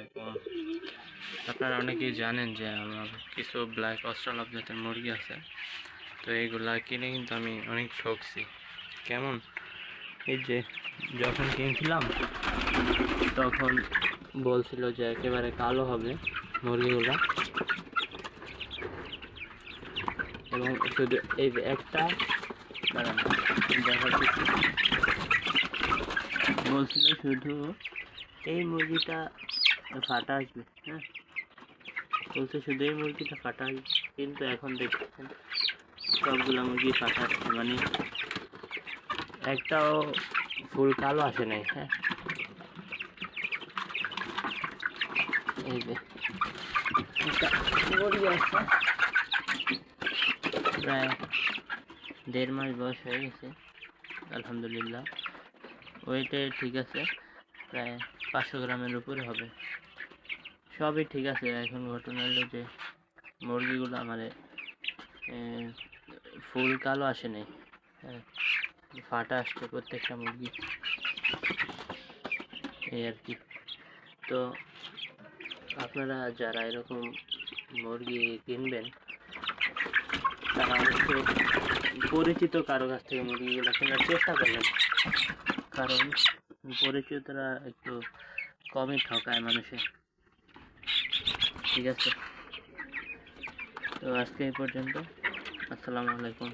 আলাইকুম আপনারা অনেকেই জানেন যে আমার কিছু ব্ল্যাক অস্ট্রালভ জাতের মুরগি আছে। তো এইগুলা কিনে কিন্তু আমি অনেক ঠকছি। কেমন? এই যে যখন কিনছিলাম, তখন বলছিল যে একেবারে কালো হবে মুরগিগুলা। এবং শুধু এই একটা বলছিল শুধু এই মুরগিটা ফাটা আসবে হ্যাঁ? বলছে শুধু এই মুরগিটা ফাটা আসবে, কিন্তু এখন দেখছেন সবগুলো মুরগি ফাটা আসছে মানে একটাও ফুল কালো আসে নাই হ্যাঁ? এই যে প্রায় দেড় মাস বয়স হয়ে গেছে, আলহামদুলিল্লাহ। ওয়েটে ঠিক আছে। প্রায় পাঁচশো গ্রামের উপরে হবে। সবই ঠিক আছে, এখন ঘটনা হলো যে মুরগিগুলো আমার ফুল কালো আসে নাই হ্যাঁ ফাটা আসছে প্রত্যেকটা মুরগি। এই আর কি। তো আপনারা যারা এরকম মুরগি কিনবেন, তারা অবশ্যই পরিচিত কারও কাছ থেকে মুরগিগুলো কেনার চেষ্টা করবেন। কারণ পরিচিতরা একটু কমই ঠকায় মানুষে। ঠিক আছে? তো আজকে এই পর্যন্ত। আসসালামু আলাইকুম।